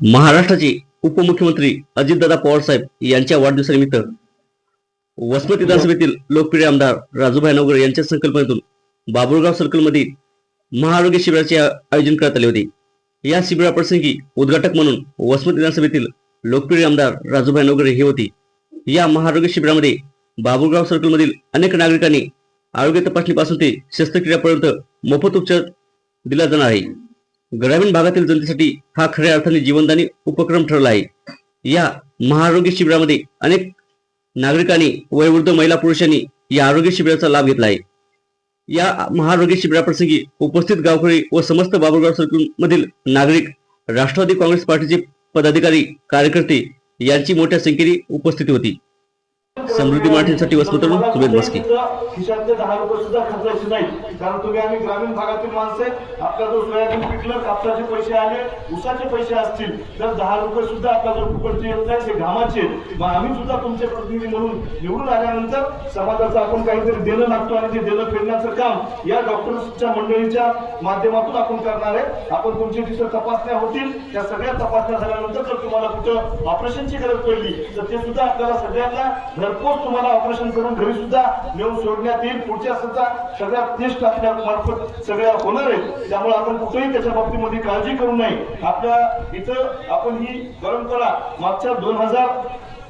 महाराष्ट्राचे उपमुख्यमंत्री अजितदादा पवार साहेब यांच्या वाढदिवसानिमित्त वसमत विधानसभेतील लोकप्रिय आमदार राजूभाई नवगरे यांच्या संकल्पनेतून बाबुळगाव सर्कलमध्ये महाआरोग्य शिबिराचे आयोजन करण्यात आले होते. या शिबिराप्रसंगी उद्घाटक म्हणून वसमत विधानसभेतील लोकप्रिय आमदार राजूभाई नवगरे हे होते. या महाआरोग्य शिबिरामध्ये बाबुळगाव सर्कलमधील अनेक नागरिकांनी आरोग्य तपासणीपासून ते शस्त्रक्रियापर्यंत मोफत उपचार दिला जाणार आहे. ग्रामीण भागातील जनतेसाठी हा खऱ्या अर्थाने जीवनदानी उपक्रम ठरला आहे. या महाआरोग्य शिबिरामध्ये अनेक नागरिकांनी वयोवृद्ध महिला पुरुषांनी या आरोग्य शिबिराचा लाभ घेतला आहे. या महाआरोग्य शिबिराप्रसंगी उपस्थित गावकरी व समस्त बाबुळगाव सर्कल मधील नागरिक राष्ट्रवादी काँग्रेस पार्टीचे पदाधिकारी कार्यकर्ते यांची मोठ्या संख्येने उपस्थिती होती. समृद्धी मराठीसाठी हॉस्पिटल सुबेद मस्के. खिशातले दहा रुपये सुद्धा खर्चायचे नाही. कारण तुम्ही आम्ही ग्रामीण भागातील माणसे आहे. आपला जो सोयाबीन पिकलं कापसाचे पैसे आले उसाचे पैसे असतील तर दहा रुपये सुद्धा आपला जो फुकटचे येत नाही ते घामाचे मग आम्ही सुद्धा तुमचे प्रतिनिधी म्हणून निवडून आल्यानंतर समाजाचं आपण काहीतरी देणं लागतो आणि ते देणं फेडण्याचं काम या डॉक्टर्सच्या मंडळीच्या माध्यमातून आपण करणार आहे. आपण तुमची तिथं तपासण्या होतील. त्या सगळ्या तपासण्या झाल्यानंतर जर तुम्हाला कुठं ऑपरेशनची गरज पडली तर ते सुद्धा आपल्याला सगळ्यांना घरपोच तुम्हाला ऑपरेशन करून घरी सुद्धा नेऊन सोडण्यात येईल. पुढच्या सुद्धा सगळ्या टेस्ट आपल्या मार्फत सगळ्या होणार आहेत. त्यामुळे आपण कुठेही त्याच्या बाबतीमध्ये काळजी करू नये. आपल्या इथं आपण ही परंपरा मागच्या दोन हजार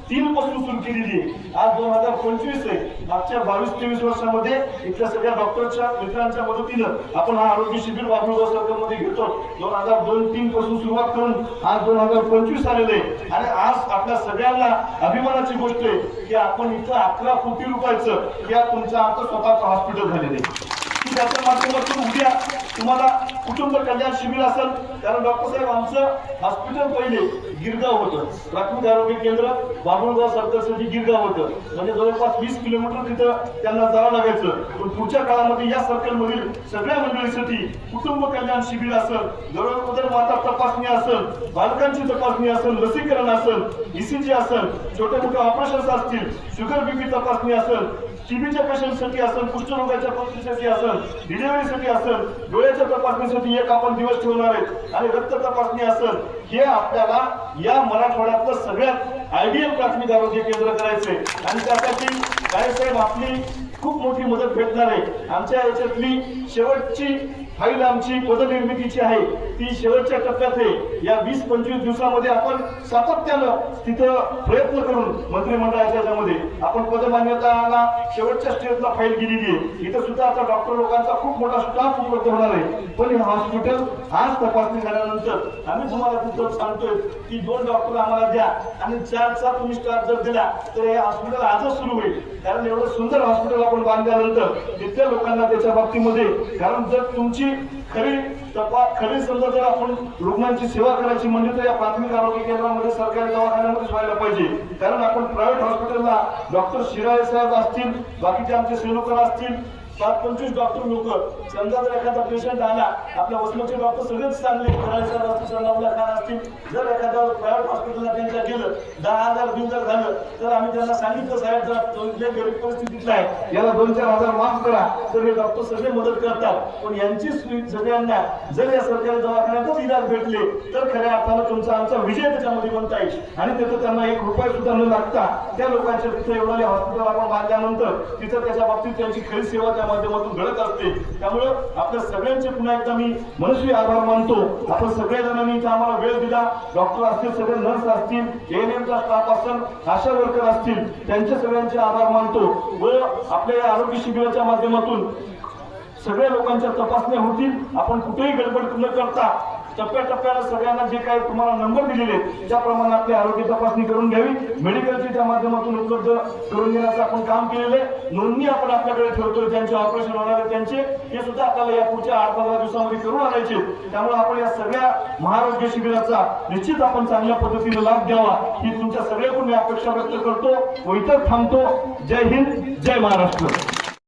तीन पासून सुरू केलेली आहे. आज दोन हजार पंचवीस आहे. मागच्या बावीस तेवीस वर्षामध्ये इथल्या सगळ्या डॉक्टरच्या मित्रांच्या मदतीनं आपण हा आरोग्य शिबिर बाबुळगाव सरकारमध्ये घेतो. दोन हजार दोन तीन पासून सुरुवात करून आज दोन हजार पंचवीस आलेले आहे. आणि आज आपल्या सगळ्यांना अभिमानाची गोष्ट आहे की आपण इथं अकरा कोटी रुपयाचं या तुमचं आमचं स्वतःचं हॉस्पिटल झालेलं आहे. त्याच्या माध्यमातून उद्या तुम्हाला कुटुंब कल्याण शिबिर असेल कारण डॉक्टर साहेब आमचं हॉस्पिटल पहिले गिरगाव होतं. प्राथमिक आरोग्य केंद्र बाभुळगाव सरकारसाठी गिरगाव होतं. म्हणजे जवळपास वीस किलोमीटर तिथं त्यांना जावं लागायचं. पण पुढच्या काळामध्ये या सर्कलमधील सगळ्या मंडळीसाठी कुटुंब कल्याण शिबिर असेल गरोदर माता तपासणी असेल बालकांची तपासणी असेल लसीकरण असेल ईसीजी असेल छोटे मोठे ऑपरेशन्स असतील शुगर बीपी तपासणी असेल टीबीच्या पेशंटसाठी असेल कुष्ठरोगाच्या तपासणीसाठी असेल डिलिव्हरीसाठी असेल डोळ्याच्या तपासणीसाठी एक आपण दिवस ठेवणार आहेत. आणि रक्त तपासणी असेल हे आपल्याला या मराठवाड्यातलं सगळ्यात आयडियल प्राथमिक आरोग्य केंद्र करायचंय. आणि त्यासाठी काय साहेब आपली खूप मोठी मदत भेटणार आहे. आमच्या याच्यातली शेवटची फाईल आमची पदनिर्मितीची आहे. ती शेवटच्या टप्प्यात आहे. या वीस पंचवीस दिवसामध्ये आपण सातत्यानं तिथं प्रयत्न करून मंत्रिमंडळाच्या याच्यामध्ये आपण पदमान्यताला शेवटच्या स्टेजला फाईल केलेली आहे. इथं सुद्धा आता डॉक्टर लोकांचा खूप मोठा स्टाफ उपलब्ध होणार आहे. पण हे हॉस्पिटल आज तपासणी झाल्यानंतर आम्ही तुम्हाला तिथं सांगतोय की दोन डॉक्टर आम्हाला द्या आणि चारचा तुम्ही स्टाफ जर दिला तर हे हॉस्पिटल आजच सुरू होईल. कारण एवढं सुंदर हॉस्पिटल आपण बांधल्यानंतर तिथल्या लोकांना त्याच्या बाबतीमध्ये कारण जर तुमची खरी तपा खरी समजा जर आपण रुग्णांची सेवा करायची म्हणजे तर या प्राथमिक आरोग्य केंद्रामध्ये सरकारी दवाखान्यामध्येच व्हायला पाहिजे. कारण आपण प्रायव्हेट हॉस्पिटलला डॉक्टर शिराळे साहेब असतील बाकीचे आमचे सेवकर असतील पाच पंचवीस डॉक्टर लोक. समजा जर एखादा पेशंट आला आपल्या वसमतचे डॉक्टर सगळेच चांगले शिराळे असतील खान असतील? जर एखादा प्रायव्हेट हॉस्पिटलला त्यांच्या गेलं दहा हजार बिल जर झालं तर आम्ही त्यांना सांगितलं साहेब जर गरीब परिस्थितीतला आहे. याला दोन चार हजार माफ करा. तर हे डॉक्टर सगळे मदत करतात. पण यांची सगळ्यांना जर या सरकारी दवाखान्यातच इलाज भेटले तर खऱ्या अर्थानं तुमचा आमचा विजय त्याच्यामध्ये बनता येईल. आणि त्याचं त्यांना एक रुपया सुद्धा न लागता त्या लोकांच्या तिथे एवढ्या हॉस्पिटल आपण बांधल्यानंतर तिथं त्याच्या बाबतीत त्यांची खरी सेवा माध्यमातून घडत असते. त्यामुळे आपल्या सगळ्यांचे पुन्हा एकदा मी मनस्वी आभार मानतो. आपण सगळ्या जणांनी आम्हाला वेळ दिला. डॉक्टर असतील सगळे नर्स असतील एएनएमचा स्टाफ असेल आशा वर्कर असतील त्यांचे सगळ्यांचे आभार मानतो. व आपल्या या आरोग्य शिबिराच्या माध्यमातून सगळ्या लोकांच्या तपासण्या होतील. आपण कुठेही गडबड न करता टप्प्याटप्प्याला सगळ्यांना जे काही तुम्हाला नंबर दिलेले आहेत त्याप्रमाणे आपली आरोग्य तपासणी करून घ्यावी. मेडिकलची त्या माध्यमातून उपलब्ध करून देण्याचं आपण काम केलेलं आहे. नोंदणी आपण आपल्याकडे ठेवतोय त्यांचे ऑपरेशन होणार त्यांचे. हे सुद्धा आपल्याला या पुढच्या आठ पंधरा दिवसामध्ये करून आणायचे त्यामुळे आपण या सगळ्या महारोग्य शिबिराचा निश्चित आपण चांगल्या पद्धतीने लाभ द्यावा ही तुमच्या सगळ्याकडून मी अपेक्षा व्यक्त करतो. व थांबतो. जय हिंद जय महाराष्ट्र.